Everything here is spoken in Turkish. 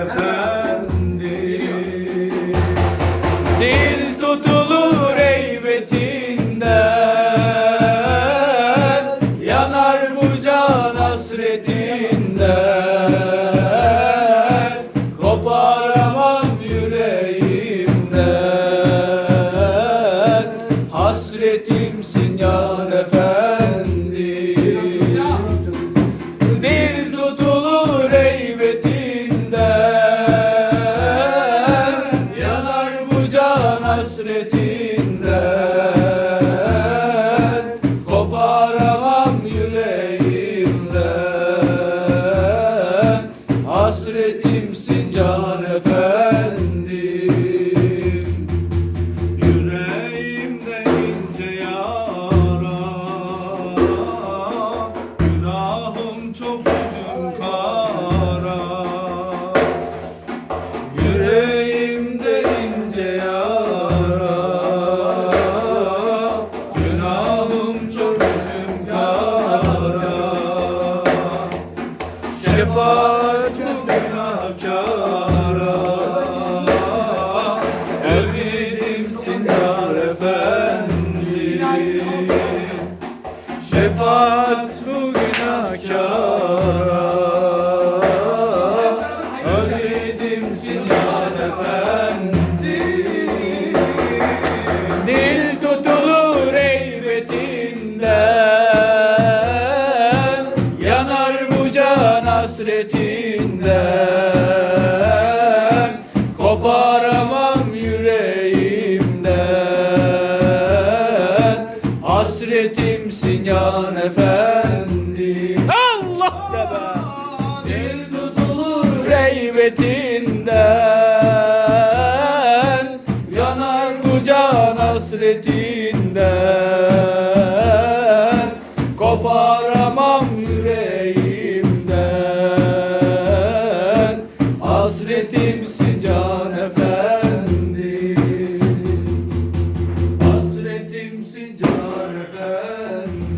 Efendi. Dil tutulur heybetinden Yanar bu can hasretinden Koparamam yüreğimden. Hasretimsin can efendi hasretinden Koparamam yüreğimden. Hasretimsin can efendim Şefaat bu günahkara efendi Şefaat hasretinden Koparamam yüreğimden. Hasretimsin yan efendi. Allah! Be Dil tutulur heybetinden Yanar bu can hasretinden. Koparamam yar efendim.